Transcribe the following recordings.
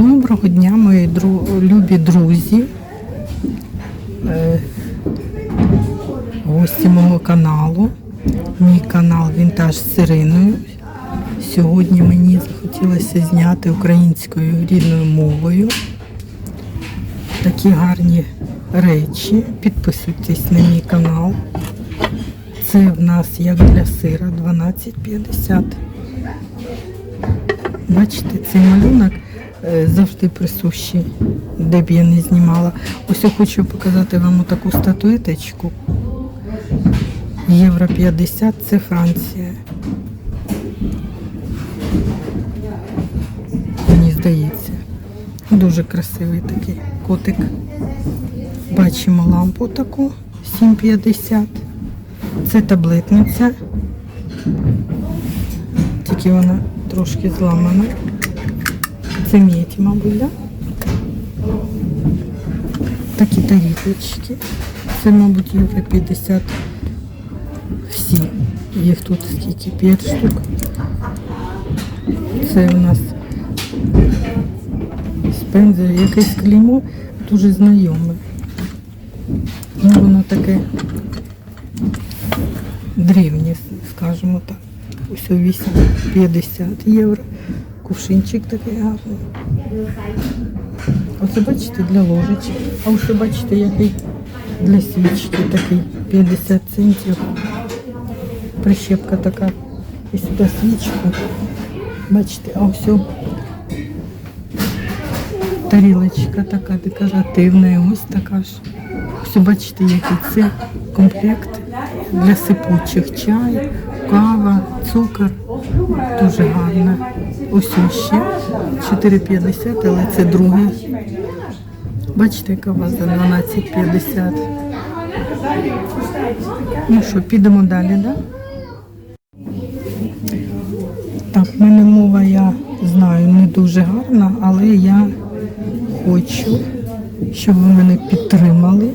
Доброго дня, мої дру... любі друзі, е, гості мого каналу. Мій канал Вінтаж з Іриною. Сьогодні мені захотілося зняти українською рідною мовою. Такі гарні речі. Підписуйтесь на мій канал. Це в нас як для сира 12,50. Бачите, цей малюнок завжди присущий, де б я не знімала. Ось я хочу показати вам таку статуеточку. Євро 50 це Франція. Мені здається. Дуже красивий такий котик. Бачимо лампу таку 7,50. Це таблетниця. Тільки вона трошки зламана. Це медь, мабуть, да? Такі тарілочки. Це, мабуть, євро 50 всі. Їх тут скільки? 5 штук. Це у нас спензер, якесь клеймо дуже знайоме. Ну, воно таке древнє, скажімо так. Ось 8,50 євро. Кувшинчик такий гарний. Оце бачите для ложечки. А ось бачите, який для свічки такий 50 центів. Прищепка така. І сюди свічку. Бачите, а ось о- тарілочка така декоративна, і ось така ж. Ось бачите, який це комплект Для сипучих чай, кава, цукор. Дуже гарно. Ось ще 4,50, але це другий. Бачите, яка ваза 12,50. Ну що, підемо далі, так? Да? Так, в мене мова, я знаю, не дуже гарна, але я хочу, щоб ви мене підтримали.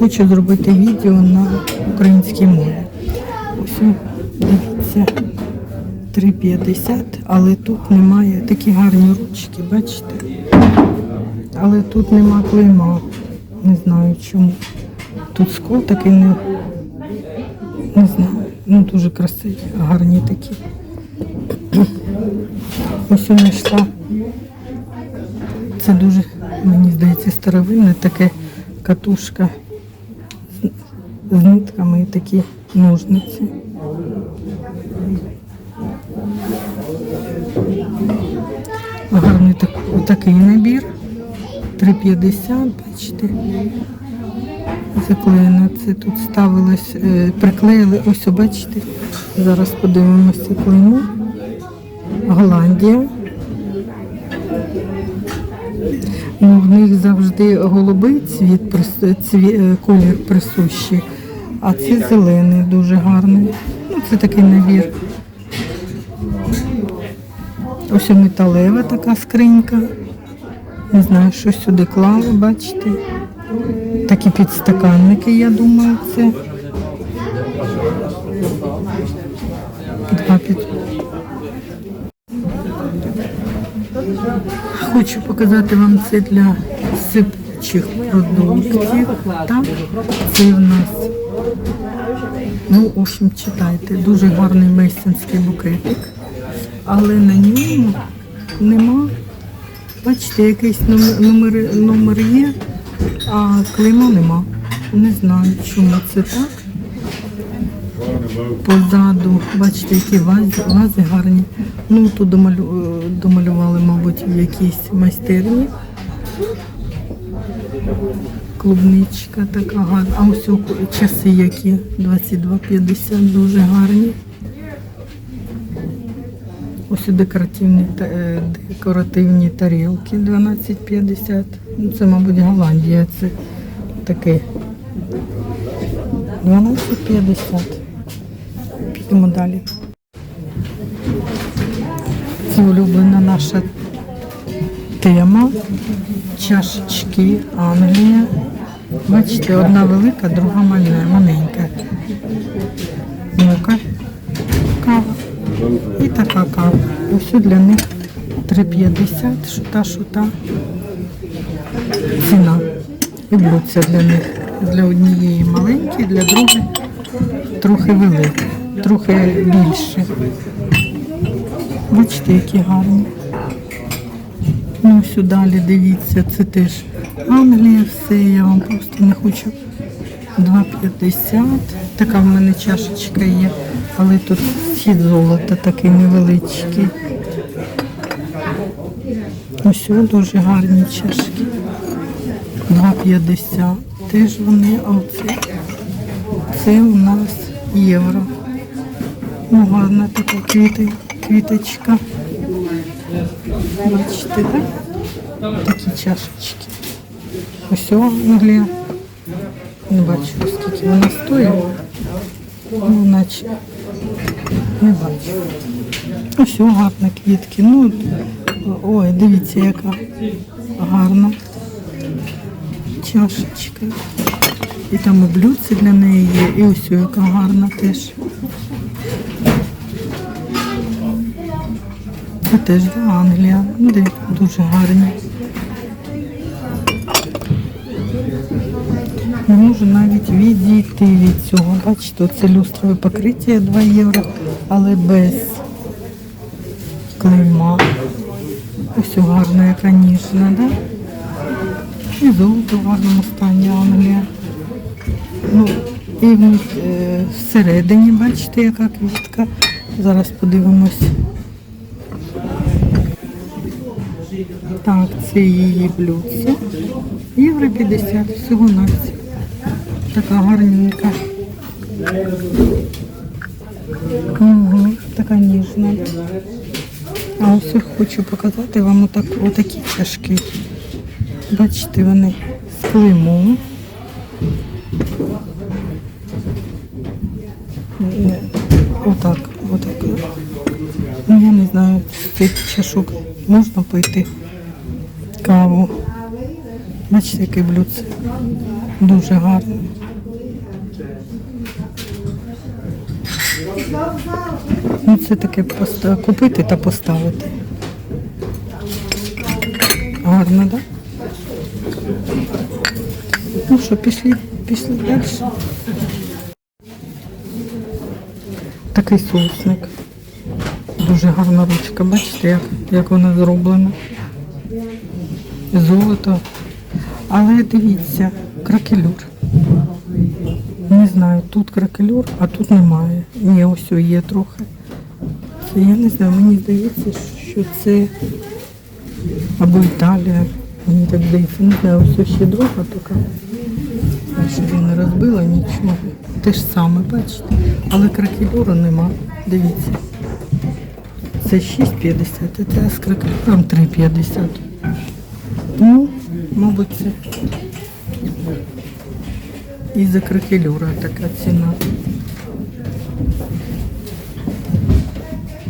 Хочу зробити відео на українській мові. Ось дивіться, 3,50, але тут немає такі гарні ручки, бачите? Але тут нема клейма. Не знаю чому. Тут скол такий не, не знаю. Ну дуже красиві, гарні такі. Ось знайшла. Це дуже, мені здається, старовинне таке катушка з нитками і такі ножниці. Гарний так, такий набір. 3,50, бачите. Заклеєно це тут ставилось, е, приклеїли, ось бачите. Зараз подивимося клеймо. Голландія. Ну, в них завжди голубий цвіт, прис- цві, е, колір присущий, а це зелений, дуже гарний. Ну, це такий набір. Ось металева така скринька. Не знаю, що сюди клали, бачите. Такі підстаканники, я думаю, це. Два під... Хочу показати вам це для сипучих продуктів. Це в нас, ну, в общем, читайте, дуже гарний мейсонський букетик, але на ньому нема. Бачите, якийсь номер, номер, номер є, а клейма нема. Не знаю, чому це так. Позаду, бачите, які вази, вази гарні. Ну, тут домалю, е, домалювали, мабуть, в якійсь майстерні. Клубничка така гарна. А ось часи які 22,50 дуже гарні. Ось декоративні, е, декоративні тарілки 12,50. Ну, це, мабуть, Голландія. Це таке 12,50. Підемо далі. Це улюблена наша тема. Чашечки Англія. Бачите, одна велика, друга маленька. Мука, кава і така кава. Ось для них 3,50, що та, що та. Ціна. І блюдця для них. Для однієї маленькі, для другої трохи великі, трохи більше. Бачите, які гарні. Ну, сюди далі дивіться, це теж Англія, все, я вам просто не хочу. 2,50. Така в мене чашечка є, але тут схід золота такий невеличкий. Ось дуже гарні чашки. 2,50. Теж вони, а оце це у нас євро. Ну, гарна така квіти, квіточка. Бачите, так? Такі чашечки. Ось Англія. Не бачу, скільки вона стоїть. Ну, наче не бачу. Ось о, гарна квітки. Ну, ой, дивіться, яка гарна чашечка. І там і блюдце для неї є, і ось яка гарна теж. Це теж да, Англія, де дуже гарні. Можу навіть відійти від цього. Бачите, це люстрове покриття 2 євро, але без клейма. Ось гарна, яка ніжна, да? І золото в гарному стані Англія. Ну, і е, всередині, бачите, яка квітка. Зараз подивимось. Так, це її блюдце. Євро 50, всього на. Така гарненька. Угу, така ніжна. А ось хочу показати вам отак, отакі чашки. Бачите, вони з клеймом. Отак, отак. Ну, я не знаю, цих чашок можна пити. Бачите, яке блюдце. Дуже гарне. Ну, це таке купити та поставити. Гарно, так? Да? Ну що, пішли, пішли далі. Такий соусник. Дуже гарна ручка, бачите, як, як вона зроблена. Золото. Але дивіться, кракелюр. Не знаю, тут кракелюр, а тут немає. Ні, ось є трохи. Це я не знаю, мені здається, що це або Італія. Мені так здається, не знаю, ось ще друга така. Я не розбила нічого. Те ж саме, бачите. Але кракелюру нема. Дивіться. Це 6,50, а це з кракелюром 3,50. Ну, мабуть, це і за кракелюра така ціна.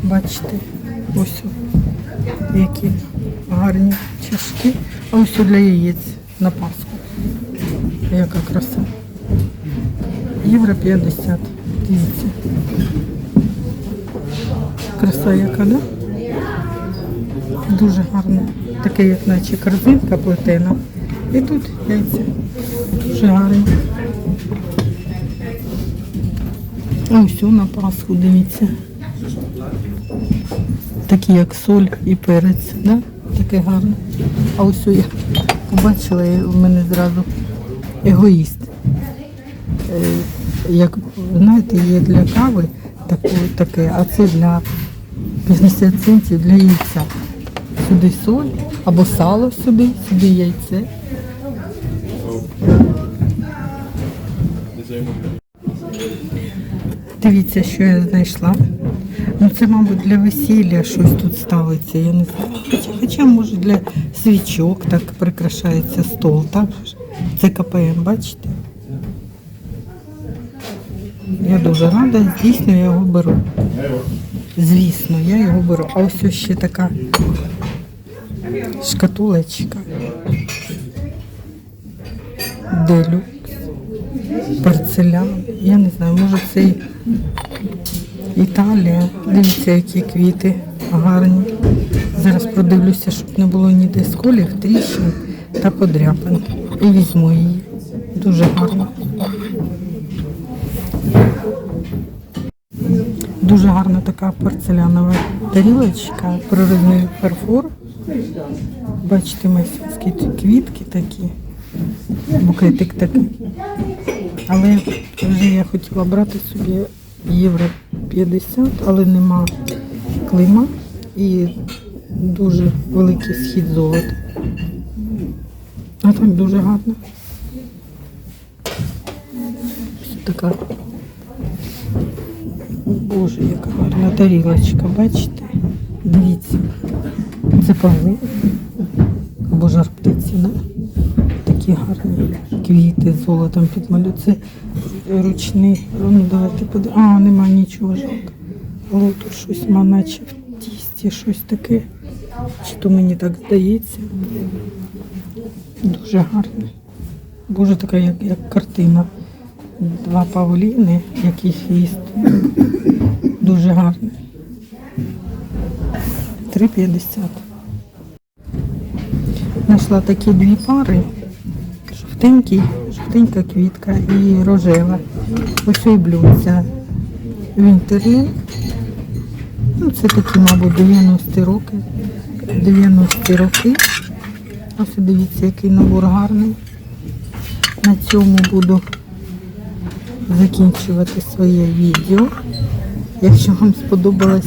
Bачите, ось о, які гарні чашки. А ось для яєць на Пасху. Яка краса. Євро 50. Дивіться. Краса яка, да? Дуже гарна. Таке, як наче корзинка плетена. І тут яйця. Дуже гарні. А ось на Пасху, дивіться. Такі як соль і перець, да? таке гарне. А ось я побачила, в мене зразу егоїст. Е, Як знаєте, є для кави таке, а це для 50 центів для яйця. Сюди соль або сало сюди, сюди яйце. Дивіться, що я знайшла. Ну це, мабуть, для весілля щось тут ставиться, я не знаю. Хоча, хоча може для свічок так прикрашається стол, так? Це КПМ, бачите? Я дуже рада, дійсно я його беру. Звісно, я його беру. А ось ще така шкатулечка. Делюкс. Порцелян. Я не знаю, може це і Італія. Дивіться, які квіти гарні. Зараз продивлюся, щоб не було ніде сколів, тріщин та подряпин. І візьму її. Дуже гарно. Дуже гарна така порцелянова тарілочка, прорізний фарфор. Бачите, майстерські квітки такі, букетик такий. Але вже я хотіла брати собі євро 50, але нема клейма і дуже великий схід золота. А так дуже гарно. Ось така. Боже, яка гарна тарілочка, бачите? Дивіться. Це павли або жар птиці, да? Такі гарні квіти з золотом підмалю. Це ручний. Ну, давайте подивимося. А, нема нічого жалко. Але тут щось ма, наче в тісті, щось таке. Чи то мені так здається. Дуже гарне. Боже, така як, як картина. Два павліни, який хвіст. Дуже гарний. 3,50. Знайшла такі дві пари. Жовтенький, жовтенька квітка і рожева. Ось і блюдця. Вінтерлін. Ну, це такі, мабуть, 90 роки. 90 роки. Ось дивіться, який набор гарний. На цьому буду закінчувати своє відео. Якщо вам сподобалось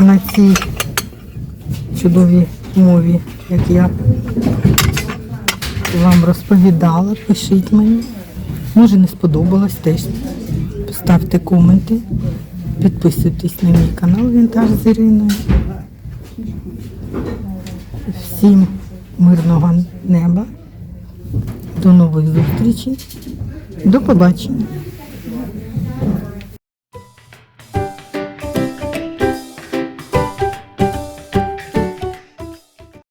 на цій чудовій мові, як я вам розповідала, пишіть мені. Може не сподобалось теж. Ставте коменти. Підписуйтесь на мій канал Вінтаж з Іриною. Всім мирного неба. До нових зустрічей. До побачення.